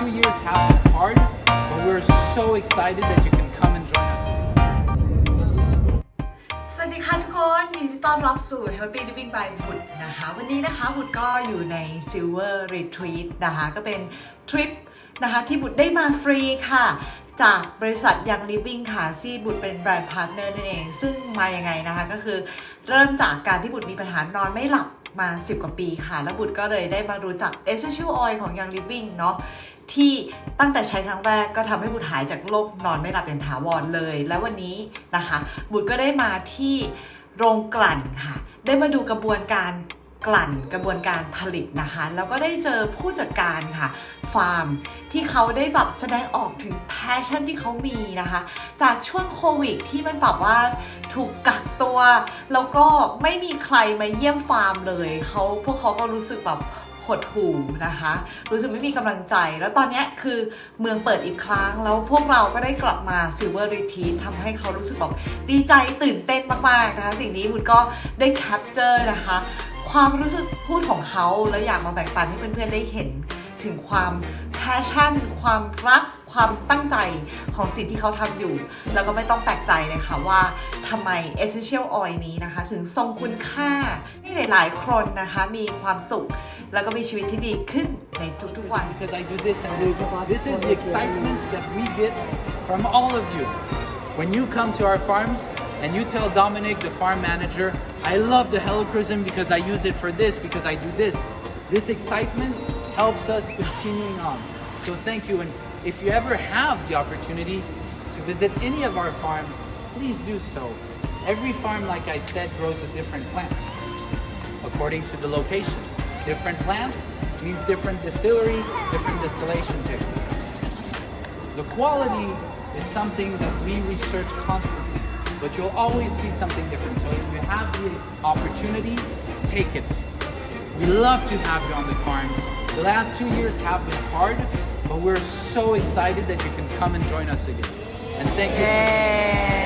two years have been hard, but we're so excited that you can come and join us. สวัสดีค่ะทุกคนยินดีต้อนรับสู่ Healthy Living by บุตรนะคะ วันนี้นะคะบุตรก็อยู่ใน Silver Retreat นะคะ ก็เป็นทริปนะคะที่บุตรได้มาฟรีค่ะ จากบริษัท Young Living ค่ะที่บุตรเป็นแบรนด์พาร์ทเนอร์นั่นเอง ซึ่งมายังไงนะคะ ก็คือเริ่มจากการที่บุตรมีปัญหานอนไม่หลับมา 10 กว่าปีค่ะ แล้วบุตรก็เลยได้มารู้จัก Essential Oil ของ Young Living เนาะ ที่ตั้งแต่ใช้ครั้งแรกก็ทำให้บุตรหายจากโรคนอนไม่หลับอย่างถาวรเลย แล้ววันนี้นะคะ บุตรก็ได้มาที่โรงกลั่นค่ะ ได้มาดูกระบวนการกลั่นกระบวนการผลิตนะคะ แล้วก็ได้เจอผู้จัดการค่ะ ฟาร์มที่เขาได้แบบแสดงออกถึงแพชชั่นที่เขามีนะคะ จากช่วงโควิดที่มันแบบว่าถูกกักตัว แล้วก็ไม่มีใครมาเยี่ยมฟาร์มเลยเขาพวกเขาก็รู้สึกแบบ หดหู่นะคะ รู้สึกไม่มีกำลังใจ แล้วตอนนี้คือเมืองเปิดอีกครั้ง แล้วพวกเราก็ได้กลับมาซิลเวอร์รีทีททำให้เขารู้สึกแบบดีใจตื่นเต้นมากๆนะคะ สิ่งนี้มุนก็ได้แคปเจอร์นะคะ ความรู้สึกพูดของเขาแล้วอยากมาแบ่งปันให้เพื่อนๆได้เห็น ถึงความแพชชั่น ความรัก ความตั้งใจของสิ่งที่เขาทำอยู่ แล้วก็ไม่ต้องแปลกใจเลยค่ะว่าทำไม Essential Oil นี้นะคะ ถึงทรงคุณค่าให้หลาย ๆ คนนะคะมีความสุข แล้วก็มีชีวิตที่ดีขึ้นในทุก ๆ วัน Because I do this and this. This is the excitement that we get from all of you. When you come to our farms and you tell Dominic, the farm manager, I love the helichrysum because I use it for this, because I do this. This excitement helps us continuing on. So thank you. And if you ever have the opportunity to visit any of our farms, please do so. Every farm, like I said, grows a different plant according to the location. Different plants means different distillery, different distillation technique. The quality is something that we research constantly, but you'll always see something different. So if you have the opportunity, take it. We love to have you on the farm. The last two years have been hard, but we're so excited that you can come and join us again. And thank you. เย้